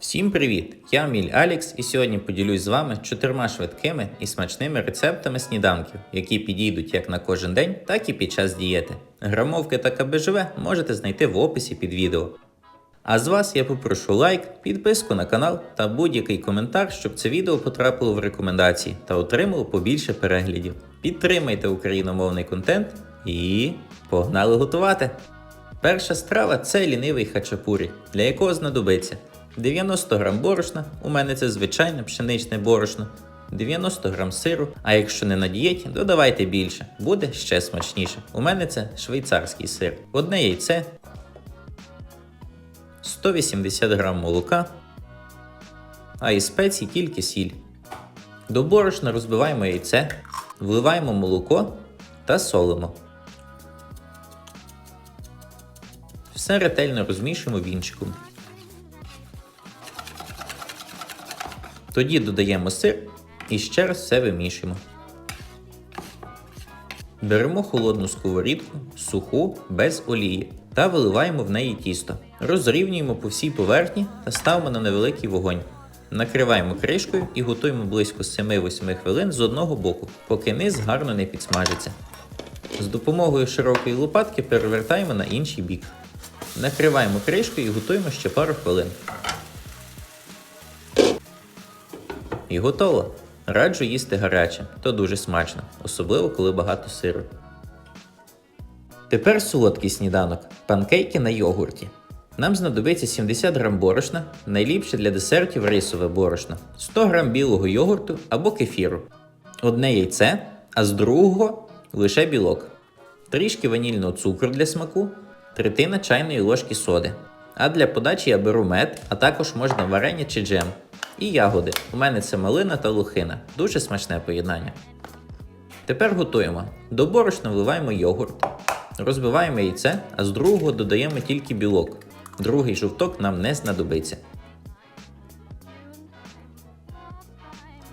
Всім привіт! Я Міль Алікс і сьогодні поділюсь з вами чотирма швидкими і смачними рецептами сніданків, які підійдуть як на кожен день, так і під час дієти. Грамовки та КБЖВ можете знайти в описі під відео. А з вас я попрошу лайк, підписку на канал та будь-який коментар, щоб це відео потрапило в рекомендації та отримало побільше переглядів. Підтримайте україномовний контент і погнали готувати! Перша страва це лінивий хачапурі, для якого знадобиться 90 г борошна, у мене це звичайне пшеничне борошно, 90 г сиру, а якщо не на дієті, додавайте більше, буде ще смачніше. У мене це швейцарський сир, одне яйце, 180 г молока, а із спецій тільки сіль. До борошна розбиваємо яйце, вливаємо молоко та солимо. Все ретельно розмішуємо вінчиком. Тоді додаємо сир і ще раз все вимішуємо. Беремо холодну сковорідку, суху, без олії, та виливаємо в неї тісто. Розрівнюємо по всій поверхні та ставимо на невеликий вогонь. Накриваємо кришкою і готуємо близько 7-8 хвилин з одного боку, поки низ гарно не підсмажиться. З допомогою широкої лопатки перевертаємо на інший бік. Накриваємо кришкою і готуємо ще пару хвилин. І готово. Раджу їсти гаряче, то дуже смачно, особливо коли багато сиру. Тепер солодкий сніданок панкейки на йогурті. Нам знадобиться 70 г борошна, найліпше для десертів рисове борошно, 100 г білого йогурту або кефіру, одне яйце, а з другого лише білок, трішки ванільного цукру для смаку, третина чайної ложки соди. А для подачі я беру мед, а також можна варення чи джем. І ягоди. У мене це малина та лухина. Дуже смачне поєднання. Тепер готуємо. До борошна вливаємо йогурт. Розбиваємо яйце, а з другого додаємо тільки білок. Другий жовток нам не знадобиться.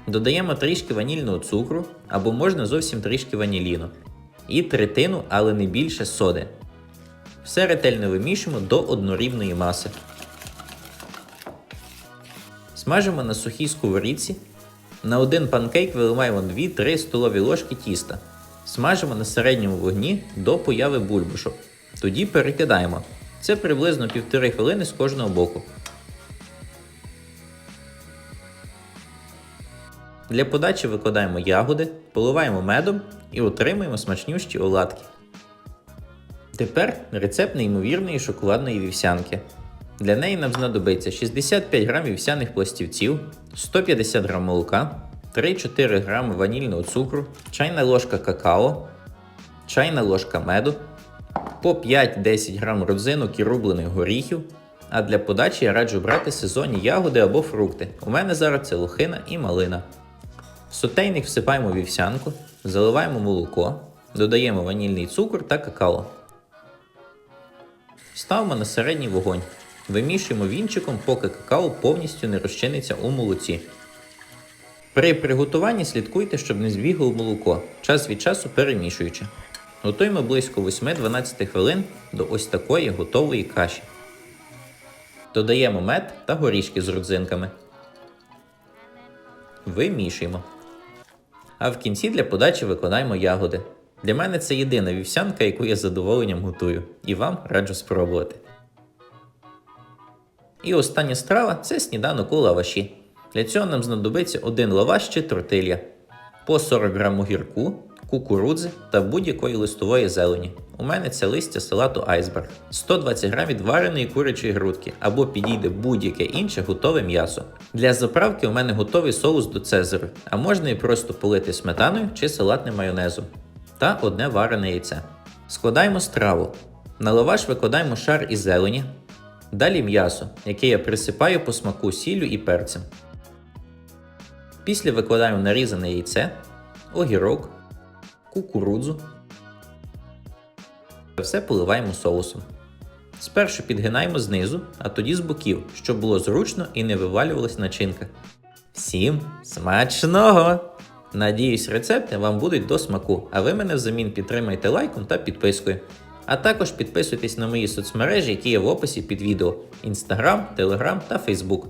Додаємо трішки ванільного цукру або можна зовсім трішки ваніліну. І третину, але не більше соди. Все ретельно вимішуємо до однорівної маси. Смажимо на сухій сковорідці. На один панкейк виливаємо 2-3 столові ложки тіста. Смажимо на середньому вогні до появи бульбашок. Тоді перекидаємо. Це приблизно 1,5 хвилини з кожного боку. Для подачі викладаємо ягоди, поливаємо медом і отримуємо смачнющі оладки. Тепер рецепт неймовірної шоколадної вівсянки. Для неї нам знадобиться 65 г вівсяних пластівців, 150 г молока, 3-4 г ванільного цукру, чайна ложка какао, чайна ложка меду, по 5-10 г родзинок і рублених горіхів. А для подачі я раджу брати сезонні ягоди або фрукти. У мене зараз це лохина і малина. В сотейник всипаємо вівсянку, заливаємо молоко, додаємо ванільний цукор та какао. Ставимо на середній вогонь. Вимішуємо вінчиком, поки какао повністю не розчиниться у молоці. При приготуванні слідкуйте, щоб не збігло молоко, час від часу перемішуючи. Готуємо близько 8-12 хвилин до ось такої готової каші. Додаємо мед та горішки з родзинками. Вимішуємо. А в кінці для подачі викладаємо ягоди. Для мене це єдина вівсянка, яку я з задоволенням готую, і вам раджу спробувати. І остання страва це сніданок у лаваші. Для цього нам знадобиться один лаваш чи тортилья, по 40 г огірку, кукурудзи та будь-якої листової зелені. У мене це листя салату айсберг, 120 г відвареної курячої грудки або підійде будь-яке інше готове м'ясо. Для заправки у мене готовий соус до цезарю, а можна і просто полити сметаною чи салатним майонезом. Та одне варене яйце. Складаємо страву. На лаваш викладаємо шар із зелені, Далі м'ясо, яке я присипаю по смаку сіллю і перцем. Після викладаємо нарізане яйце, огірок, кукурудзу. Все поливаємо соусом. Спершу підгинаємо знизу, а тоді з боків, щоб було зручно і не вивалювалась начинка. Всім смачного! Надіюсь, рецепти вам будуть до смаку, а ви мене взамін підтримайте лайком та підпискою. А також підписуйтесь на мої соцмережі, які є в описі під відео: Instagram, Telegram та Facebook.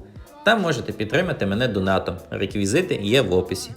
Там можете підтримати мене донатом. Реквізити є в описі.